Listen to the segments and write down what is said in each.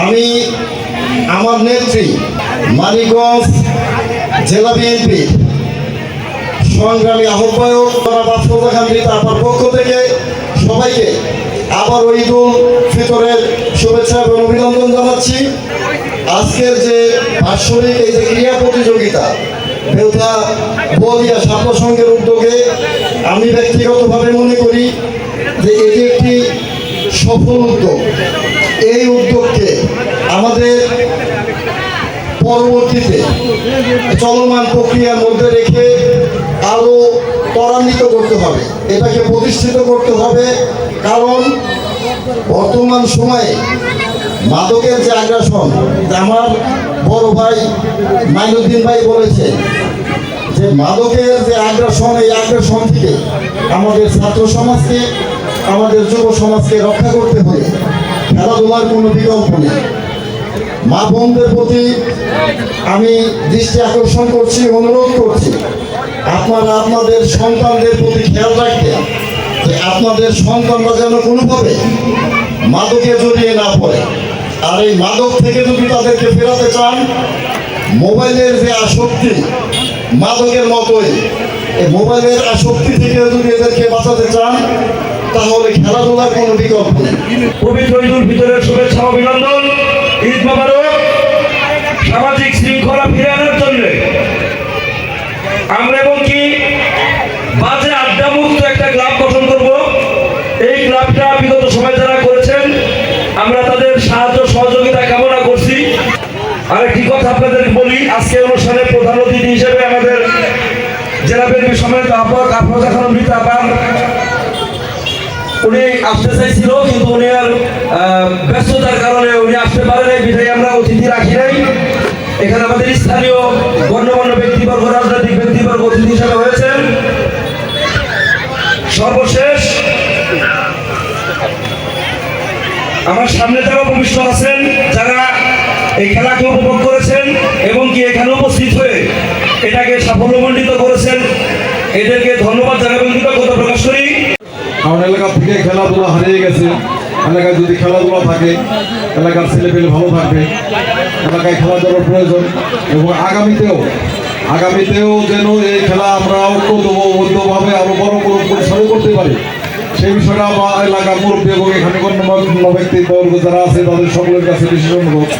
আমি আমার নেত্রী মানিকগঞ্জ জেলা বিএনপি সংগ্রামী আহ্বায়ক আপনার পক্ষ থেকে সবাইকে আবার ঈদুল ফিতরের শুভেচ্ছা এবং অভিনন্দন জানাচ্ছি। আজকের যে বাৎসরিক এই যে ক্রীড়া প্রতিযোগিতা বেউথা বলিয়া ছাত্র সংঘের উদ্যোগে আমি ব্যক্তিগতভাবে মনে করি যে এটি একটি সফল উদ্যোগ। এই উদ্যোগকে আমাদের পরবর্তীতে চলমান প্রক্রিয়ার মধ্যে রেখে আরও ত্বরান্বিত করতে হবে। এটাকে প্রতিষ্ঠিত করতে হবে, কারণ বর্তমান সময়ে মাদকের যে আগ্রাসন আমার বড় ভাই মাইনুদ্দিন ভাই বলেছে যে মাদকের যে আগ্রাসন, এই আগ্রাসন থেকে আমাদের ছাত্র সমাজকে, আমাদের যুব সমাজকে রক্ষা করতে হলে খেলাধুলার কোনো বিকল্প নেই। মা বোনদের প্রতি আমি দৃষ্টি আকর্ষণ করছি, অনুরোধ করছি। আপনারা আপনাদের সন্তানদের প্রতি খেয়াল রাখবেন যে আপনাদের সন্তানরা যেন কোনোভাবে মাদকে জড়িয়ে না পড়ে। আর এই মাদক থেকে যদি তাদেরকে ফেরাতে চান, মোবাইলের যে আসক্তি মাদকের মতোই, এই মোবাইলের আসক্তি থেকে যদি এদেরকে বাঁচাতে চান তাহলে খেলাধুলার কোনো বিকল্প নেই। পবিত্র ঈদুল ফিতরের শুভেচ্ছা অভিনন্দন। ঈদ মোবারক। সামাজিক শৃঙ্খলা ফিরে আনার জন্য। আমরা এবং কি বাজে আড্ডা মুক্ত একটা ক্লাব গঠন করব। এই ক্লাবটা বিগত সময় যারা করেছেন, আমরা তাদের সাহায্য সহযোগিতা কামনা করছি। আরেকটি কথা আপনাদের বলি, আজকে অনুষ্ঠানে প্রধান অতিথি হিসেবে আমাদের জেলা বিএনপি সমেত আহ্বায়ক আফরোজা খানম রীতা উনি আসতে চাইছিল, কিন্তু উনি আর ব্যস্ততার কারণে উনি আসতে পারে নাই বিধায় আমরা অতিথি রাখি নাই। এখানে আমাদের স্থানীয় গণ্যমান্য ব্যক্তিবর্গ, রাজনৈতিক ব্যক্তিবর্গ অতিথি হিসাবে হয়েছেন সর্বশেষ, আমার সামনে যারা উপবিষ্ট আছেন, যারা এই খেলাকে উপভোগ করেছেন এবং কি এখানে উপস্থিত হয়ে এটাকে সাফল্যমণ্ডিত করেছেন এদেরকে ধন্যবাদ জানাবেন কৃতজ্ঞতা প্রকাশ করি কারণ এলাকা থেকে খেলাধুলা হারিয়ে গেছে। এলাকায় যদি খেলাধুলা থাকে, এলাকার ছেলেপেলে ভালো থাকবে। এলাকায় খেলাধুলার প্রয়োজন। এবং আগামীতেও আগামীতেও যেন এই খেলা আমরা ঐক্যবদ্ধভাবে আরও বড় বড় পরিসরে করতে পারি। সেই বিষয়টা আমার এলাকার মুরব্বী এবং এখানে গণ্যমান্য ব্যক্তি, বর্গ যারা আছে, তাদের সকলের কাছে বিশেষ অনুরোধ।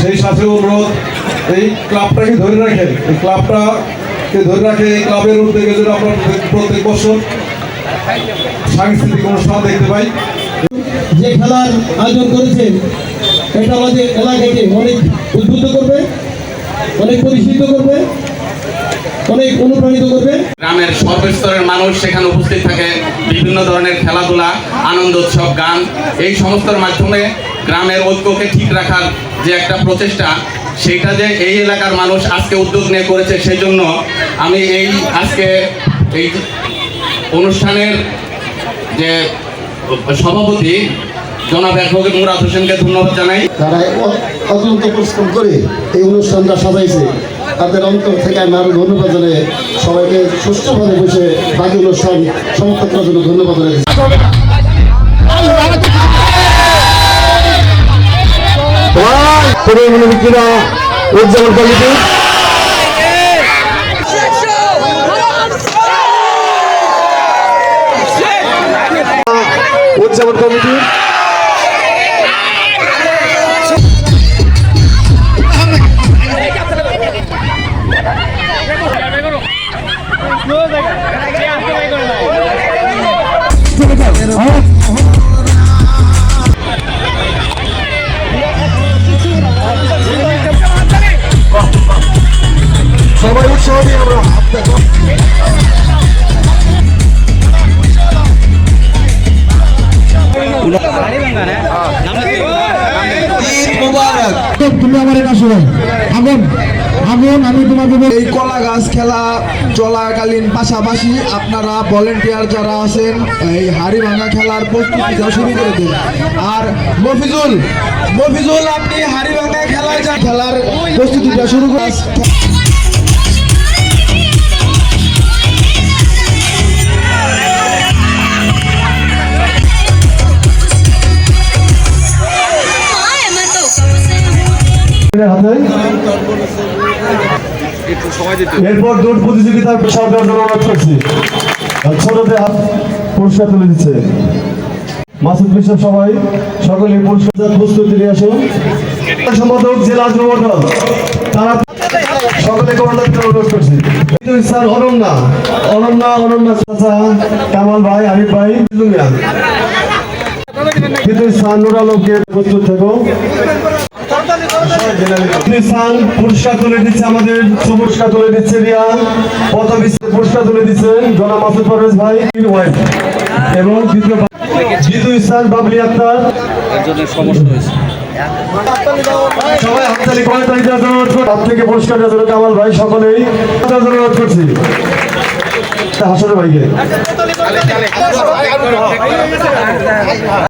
সেই সাথে অনুরোধ, এই ক্লাবটাকে ধরে রাখেন। এই ক্লাবটাকে ধরে রাখে, এই ক্লাবের উদ্যোগে যেন আমরা প্রত্যেক বছর সাংস্কৃতিক অনুষ্ঠান দেখতে পাই। যে খেলার আয়োজন করেছেন এটা আমাদের এলাকাকে অনেক উদ্বুদ্ধ করবে, অনেক পরিচিত করবে, অনেক অনুপ্রাণিত করবে। গ্রামের সর্বস্তরের মানুষ সেখানে উপস্থিত থাকে, বিভিন্ন ধরনের খেলাধুলা, আনন্দ, উৎসব, গান, এই সমস্তর মাধ্যমে গ্রামের ঐক্যকে ঠিক রাখার যে একটা প্রচেষ্টা সেইটা যে এই এলাকার মানুষ আজকে উদ্যোগ নিয়ে করেছে সেই জন্য আমি এই আজকে এই অনুষ্ঠানের যে সভাপতি জনাব অ্যাডভোকেট মুরাদ হোসেনকে ধন্যবাদ জানাই। তারা অত্যন্ত পরিশ্রম করে এই অনুষ্ঠানটা সাজাইছে। তাদের অন্তর থেকে আমি আরও ধন্যবাদ জানাই। সবাইকে সুষ্ঠুভাবে বসে বাকি অনুষ্ঠান সমাপ্ত করার জন্য ধন্যবাদ জানাই। উদযাপন কমিটি। উদযাপন কমিটি তুমি আমার এটা শোনো। আগুন আগুন আমি তোমাকে এই কলা গাছ খেলা চলাকালীন পাশাপাশি আপনারা ভলেন্টিয়ার যারা আছেন এই হাড়ি ভাঙা খেলার প্রস্তুতিটা শুরু করে দিন। আর মফিজুল মফিজুল আপনি হাড়ি ভাঙা খেলায় যা খেলার প্রস্তুতিটা শুরু করে এরপর দৌড় প্রতিযোগিতার সরকার হাত পুরস্কার তুলে দিচ্ছে। মাসুদ বিশ্বাস সবাই সকলে পুরস্কার প্রস্তুতি নিয়ে আসুন। সম্পাদক জেলা যুব তারা সকলে কামাল ভাই, আরিফ ভাই, কিন্তু স্যার নুর প্রস্তুত থেকো। স্থান পুরস্কার তুলে দিচ্ছে আমাদের পুরস্কার তুলে দিচ্ছে রিয়া পদবী পুরস্কার তুলে দিচ্ছেন জনা মাসুদ পারভেজ ভাই ওয়াইফ এবং দ্বিতীয় জিতু স্থান বাবলি আক্তার। কামাল ভাই, সকলেই অনুরোধ করছি। ভাইকে।